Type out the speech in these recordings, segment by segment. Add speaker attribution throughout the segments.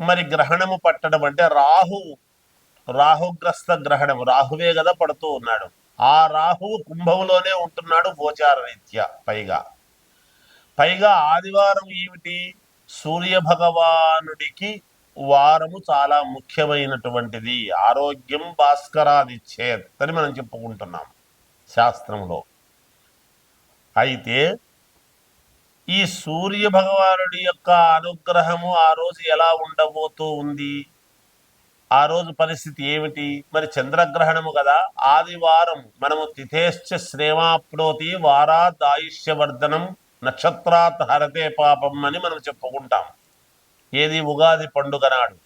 Speaker 1: మరి గ్రహణము పట్టడం అంటే రాహు రాహుగ్రస్త గ్రహణము. రాహువే కదా పడుతూ ఉన్నాడు. ఆ రాహువు కుంభంలోనే ఉంటున్నాడు గోచార రీత్యా పైగా. పైగా ఆదివారం ఏమిటి? సూర్య భగవానుడికి వారము చాలా ముఖ్యమైనటువంటిది. ఆరోగ్యం భాస్కరాదిచ్చేద్ అని మనం చెప్పుకుంటున్నాం శాస్త్రంలో. అయితే ఈ సూర్య భగవానుడి యొక్క అనుగ్రహము ఆ రోజు ఎలా ఉండబోతూ ఉంది? ఆ రోజు పరిస్థితి ఏమిటి? మరి చంద్రగ్రహణము కదా. ఆదివారం మనము తిథేశ్చ శ్రేమాప్నోతి వారాత్ ఆయుష్యవర్ధనం నక్షత్రాత్ హరతే పాపం అని మనం చెప్పుకుంటాం. ఏది ఉగాది పండుగ నాడు.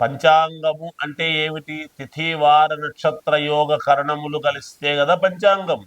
Speaker 1: పంచాంగము అంటే ఏమిటి? తిథి వార నక్షత్ర యోగ కరణములు కలిస్తే కదా పంచాంగం.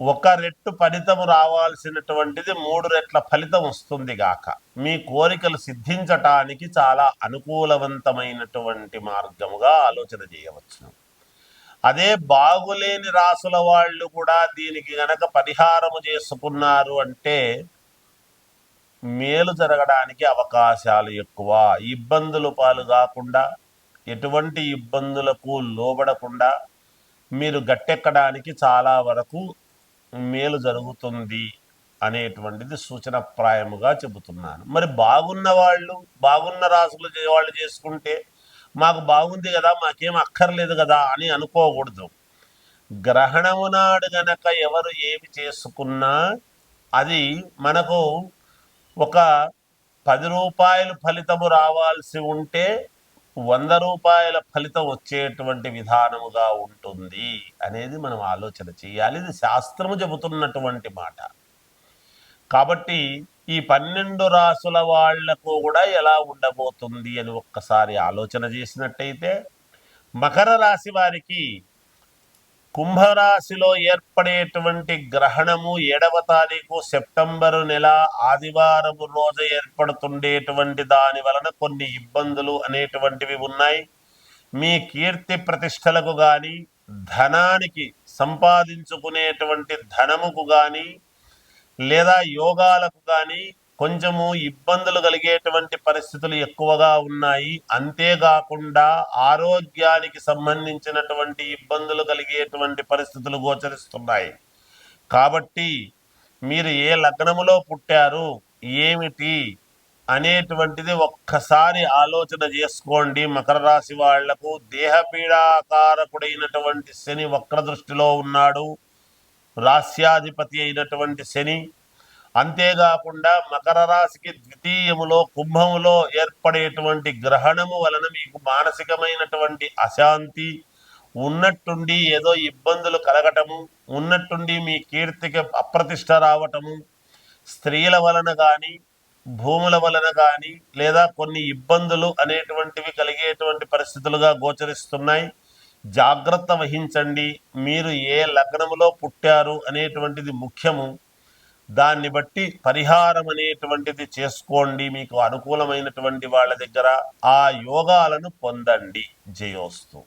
Speaker 1: ఒక రెట్టు ఫలితం రావాల్సినటువంటిది మూడు రెట్ల ఫలితం వస్తుంది గాక. మీ కోరికలు సిద్ధించటానికి చాలా అనుకూలవంతమైనటువంటి మార్గముగా ఆలోచన చేయవచ్చును. అదే బాగులేని రాసుల వాళ్ళు కూడా దీనికి గనక పరిహారము చేసుకున్నారు అంటే మేలు జరగడానికి అవకాశాలు ఎక్కువ. ఇబ్బందులు పాలు కాకుండా ఎటువంటి ఇబ్బందులకు లోబడకుండా మీరు గట్టెక్కడానికి చాలా వరకు మేలు జరుగుతుంది అనేటువంటిది సూచనప్రాయముగా చెబుతున్నాను. మరి బాగున్న వాళ్ళు బాగున్న రాసులు వాళ్ళు చేసుకుంటే మాకు బాగుంది కదా మాకేం అక్కర్లేదు కదా అని అనుకోకూడదు. గ్రహణము నాడు గనక ఎవరు ఏమి చేసుకున్నా అది మనకు ఒక పది రూపాయలు ఫలితము రావాల్సి ఉంటే వంద రూపాయల ఫలితం వచ్చేటువంటి విధానముగా ఉంటుంది అనేది మనం ఆలోచన చేయాలి. ఇది శాస్త్రము చెబుతున్నటువంటి మాట. కాబట్టి ఈ పన్నెండు రాసుల వాళ్ళకు కూడా ఎలా ఉండబోతుంది అని ఒక్కసారి ఆలోచన చేసినట్టయితే మకర రాశి వారికి కుంభరాశిలో ఏర్పడేటువంటి గ్రహణము ఏడవ తారీఖు సెప్టెంబరు నెల ఆదివారము రోజు ఏర్పడుతుండేటువంటి దాని వలన కొన్ని ఇబ్బందులు అనేటువంటివి ఉన్నాయి. మీ కీర్తి ప్రతిష్టలకు కానీ ధనానికి సంపాదించుకునేటువంటి ధనముకు కానీ లేదా యోగాలకు కానీ కొంచెము ఇబ్బందులు కలిగేటువంటి పరిస్థితులు ఎక్కువగా ఉన్నాయి. అంతేకాకుండా ఆరోగ్యానికి సంబంధించినటువంటి ఇబ్బందులు కలిగేటువంటి పరిస్థితులు గోచరిస్తున్నాయి. కాబట్టి మీరు ఏ లగ్నములో పుట్టారు ఏమిటి అనేటువంటిది ఒక్కసారి ఆలోచన చేసుకోండి. మకర రాశి వాళ్ళకు దేహపీడాకారకుడైనటువంటి శని వక్ర దృష్టిలో ఉన్నాడు. రాస్యాధిపతి అయినటువంటి శని అంతేకాకుండా మకర రాశికి ద్వితీయములో కుంభములో ఏర్పడేటువంటి గ్రహణము వలన మీకు మానసికమైనటువంటి అశాంతి ఉన్నట్టుండి ఏదో ఇబ్బందులు కలగటము ఉన్నట్టుండి మీ కీర్తికి అప్రతిష్ట రావటము స్త్రీల వలన కానీ భూముల వలన కానీ లేదా కొన్ని ఇబ్బందులు అనేటువంటివి కలిగేటువంటి పరిస్థితులుగా గోచరిస్తున్నాయి. జాగ్రత్త వహించండి. మీరు ఏ లగ్నములో పుట్టారు అనేటువంటిది ముఖ్యము. దాన్ని బట్టి పరిహారం అనేటువంటిది చేసుకోండి మీకు అనుకూలమైనటువంటి వాళ్ళ దగ్గర ఆ యోగాలను పొందండి. జయోస్తు.